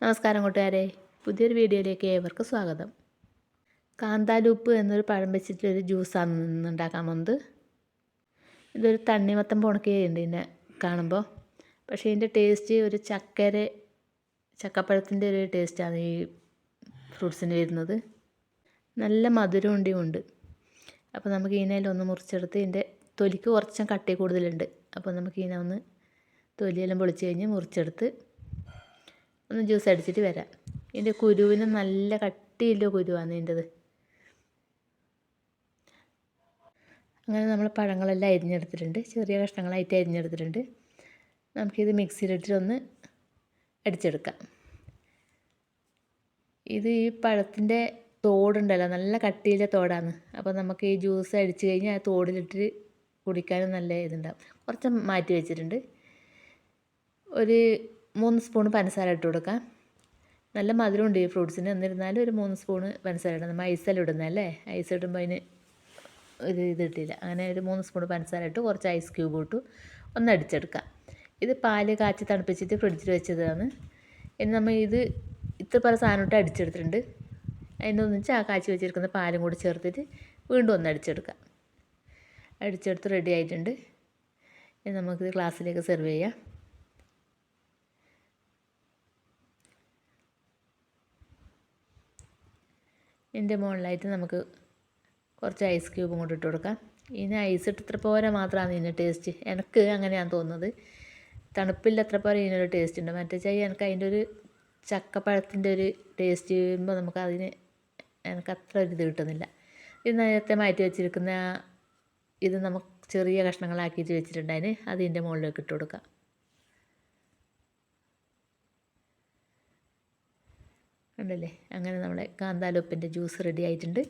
നമസ്കാരം കൂട്ടുകാരെ. പുതിയൊരു വീഡിയോയിലേക്ക് ഏവർക്കും സ്വാഗതം. കാന്താലൂപ്പ് എന്നൊരു പഴം വെച്ചിട്ടൊരു ജ്യൂസാണ് ഉണ്ടാക്കാൻ പോകുന്നത്. ഇതൊരു തണ്ണിമത്തം പുണക്കുകയുണ്ട് ഇതിനെ കാണുമ്പോൾ. പക്ഷേ ഇതിന്റെ ടേസ്റ്റ് ഒരു ചക്കര ചക്കപ്പഴത്തിന്റെ ഒരു ടേസ്റ്റാണ് ഈ ഫ്രൂട്ട്സിന് വരുന്നത്. നല്ല മധുരം ഉണ്ടിയും ഉണ്ട്. അപ്പോൾ നമുക്ക് ഇതിനെല്ലാം ഒന്ന് മുറിച്ചെടുത്ത് ഇതിന്റെ തൊലിക്ക് കുറച്ചും കട്ടി കൂടുതലുണ്ട്. അപ്പോൾ നമുക്ക് ഇതിനെ ഒന്ന് തൊലിയെല്ലാം പൊളിച്ച് കഴിഞ്ഞ് മുറിച്ചെടുത്ത് ഒന്ന് ജ്യൂസ് അടിച്ചിട്ട് വരാം. ഇതിന്റെ കുരുവിന് നല്ല കട്ടിയുള്ള കുരുവാണ് ഇതിന്റെത്. അങ്ങനെ നമ്മൾ പഴങ്ങളെല്ലാം അരിഞ്ഞെടുത്തിട്ടുണ്ട്. ചെറിയ കഷ്ണങ്ങളായിട്ട് അരിഞ്ഞെടുത്തിട്ടുണ്ട്. നമുക്കിത് മിക്സിയിലിട്ടിട്ടൊന്ന് അടിച്ചെടുക്കാം. ഇത് ഈ പഴത്തിന്റെ തോടുണ്ടല്ലോ നല്ല കട്ടിയിലെ തോടാണ്. അപ്പോൾ നമുക്ക് ഈ ജ്യൂസ് അടിച്ച് കഴിഞ്ഞാൽ ആ തോടിലിട്ട് കുടിക്കാനും നല്ല ഇതുണ്ടാവും. കുറച്ച് മാറ്റി വെച്ചിട്ടുണ്ട്. ഒരു മൂന്ന് സ്പൂൺ പഞ്ചസാര ഇട്ട് കൊടുക്കാം. നല്ല മധുരമുണ്ട് ഈ ഫ്രൂട്ട്സിന്. എന്നിരുന്നാലും ഒരു മൂന്ന് സ്പൂണ് പഞ്ചസാര ഇടണം. നമ്മൾ ഐസെല്ലാം ഇടുന്നതല്ലേ ഐസ് ഇടുമ്പോൾ അതിന് ഒരു ഇത് കിട്ടിയില്ല. അങ്ങനെ ഒരു മൂന്ന് സ്പൂൺ പഞ്ചസാര ഇട്ട്. കുറച്ച് ഐസ് ക്യൂബ് ഇട്ടു. ഒന്ന് അടിച്ചെടുക്കാം. ഇത് പാൽ കാച്ചി തണുപ്പിച്ചിട്ട് ഫ്രിഡ്ജിൽ വെച്ചതാണ്. ഇനി നമ്മൾ ഇത് ഇത്ര പല സാധനം ഇട്ട് അടിച്ചെടുത്തിട്ടുണ്ട്. അതിന്റെ ഒന്നിച്ച് ആ കാച്ചി വെച്ചിരിക്കുന്ന പാലും കൂടി ചേർത്തിട്ട് വീണ്ടും ഒന്ന് അടിച്ചെടുക്കാം. അടിച്ചെടുത്ത് റെഡി ആയിട്ടുണ്ട്. ഇനി നമുക്കിത് ഗ്ലാസ്സിലേക്ക് സെർവ് ചെയ്യാം. ഇതിന്റെ മുകളിലായിട്ട് നമുക്ക് കുറച്ച് ഐസ് ക്യൂബും കൂടി ഇട്ട് കൊടുക്കാം. ഇനി ഐസ് ഇട്ട് പോരാ മാത്രമാണ് ഇതിന്റെ ടേസ്റ്റ് എനിക്ക് അങ്ങനെയാണ് തോന്നുന്നത്. തണുപ്പില്ല പോലെ പോരാ ഇതിനൊരു ടേസ്റ്റ് ഉണ്ട്. മറ്റേ ചായ എനിക്ക് അതിന്റെ ഒരു ചക്കപ്പഴത്തിന്റെ ഒരു ടേസ്റ്റ് ചെയ്യുമ്പോൾ നമുക്ക് അതിന് എനിക്ക് അത്ര ഒരു ഇത് കിട്ടുന്നില്ല. ഇത് നേരത്തെ മാറ്റി വെച്ചിരിക്കുന്ന ഇത് നമുക്ക് ചെറിയ കഷ്ണങ്ങളാക്കിയിട്ട് വെച്ചിട്ടുണ്ടായിന് അതിന്റെ മുകളിലേക്ക് ഇട്ട് കൊടുക്കാം. ഉണ്ടല്ലേ? അങ്ങനെ നമ്മുടെ കാന്താലുപ്പിന്റെ ജ്യൂസ് റെഡി ആയിട്ടുണ്ട്.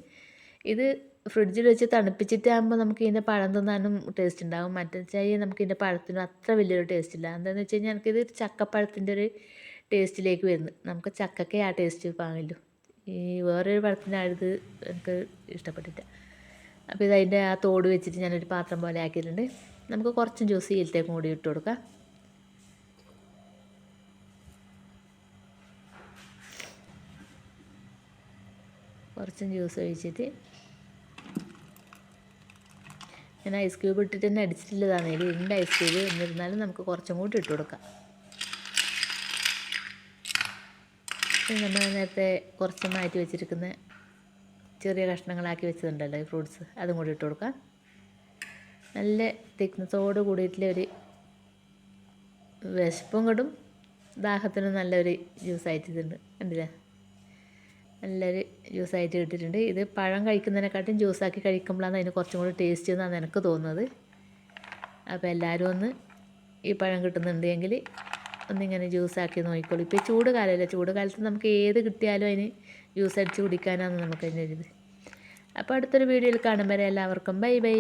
ഇത് ഫ്രിഡ്ജിൽ വെച്ച് തണുപ്പിച്ചിട്ടാകുമ്പോൾ നമുക്ക് ഇതിന്റെ പഴം തിന്നാനും ടേസ്റ്റ് ഉണ്ടാകും മറ്റേ ചായ നമുക്ക് ഇതിന്റെ പഴത്തിനും അത്ര വലിയൊരു ടേസ്റ്റ് ഇല്ല. എന്താണെന്ന് വെച്ച് കഴിഞ്ഞാൽ എനിക്കിത് ചക്കപ്പഴത്തിന്റെ ഒരു ടേസ്റ്റിലേക്ക് വരുന്നു. നമുക്ക് ചക്കക്കേ ആ ടേസ്റ്റ് പാങ്ങില്ലു ഈ വേറൊരു പഴത്തിനായത് എനിക്ക് ഇഷ്ടപ്പെട്ടിട്ട് അപ്പോൾ ഇതതിന്റെ ആ തോട് വെച്ചിട്ട് ഞാനൊരു പാത്രം പോലെ ആക്കിയിട്ടുണ്ട്. നമുക്ക് കുറച്ചും ജ്യൂസ് ഇതിലത്തേക്കും കൂടി ഇട്ട് കൊടുക്കാം. കുറച്ചും ജ്യൂസ് ഒഴിച്ചിട്ട് ഞാൻ ഐസ് ക്യൂബ് ഇട്ടിട്ട് തന്നെ അടിച്ചിട്ടുള്ളതാണ്. ഇതിൽ ഉണ്ട് ഐസ് ക്യൂബ് എന്നിരുന്നാലും നമുക്ക് കുറച്ചും കൂടി ഇട്ട് കൊടുക്കാം. നമ്മൾ നേരത്തെ കുറച്ച് മാറ്റി വെച്ചിരിക്കുന്ന ചെറിയ കഷ്ണങ്ങളാക്കി വെച്ചതുണ്ടല്ലോ ഈ ഫ്രൂട്ട്സ് അതും കൂടി ഇട്ട് കൊടുക്കാം. നല്ല തിക്നെസ്സോട് കൂടിയിട്ടുള്ള ഒരു വിശപ്പും കിടും. ദാഹത്തിനും നല്ലൊരു ജ്യൂസ് ആയിട്ടുണ്ട് കണ്ടില്ലേ? നല്ലൊരു ജ്യൂസായിട്ട് കിട്ടിയിട്ടുണ്ട്. ഇത് പഴം കഴിക്കുന്നതിനെക്കാട്ടും ജ്യൂസാക്കി കഴിക്കുമ്പോഴാണ് അതിന് കുറച്ചും കൂടി ടേസ്റ്റ് എന്നാണ് എനിക്ക് തോന്നുന്നത്. അപ്പോൾ എല്ലാവരും ഒന്ന് ഈ പഴം കിട്ടുന്നുണ്ടെങ്കിൽ ഒന്നിങ്ങനെ ജ്യൂസാക്കി നോക്കിക്കോളൂ. ഇപ്പോൾ ചൂട് കാലമല്ല? ചൂട് കാലത്ത് നമുക്ക് ഏത് കിട്ടിയാലും അതിന് ജ്യൂസ് അടിച്ച് കുടിക്കാനാണ് നമുക്ക് അതിന്റെ ഇത് അപ്പോൾ അടുത്തൊരു വീഡിയോയിൽ കാണുമ്പോൾ എല്ലാവർക്കും. Bye bye.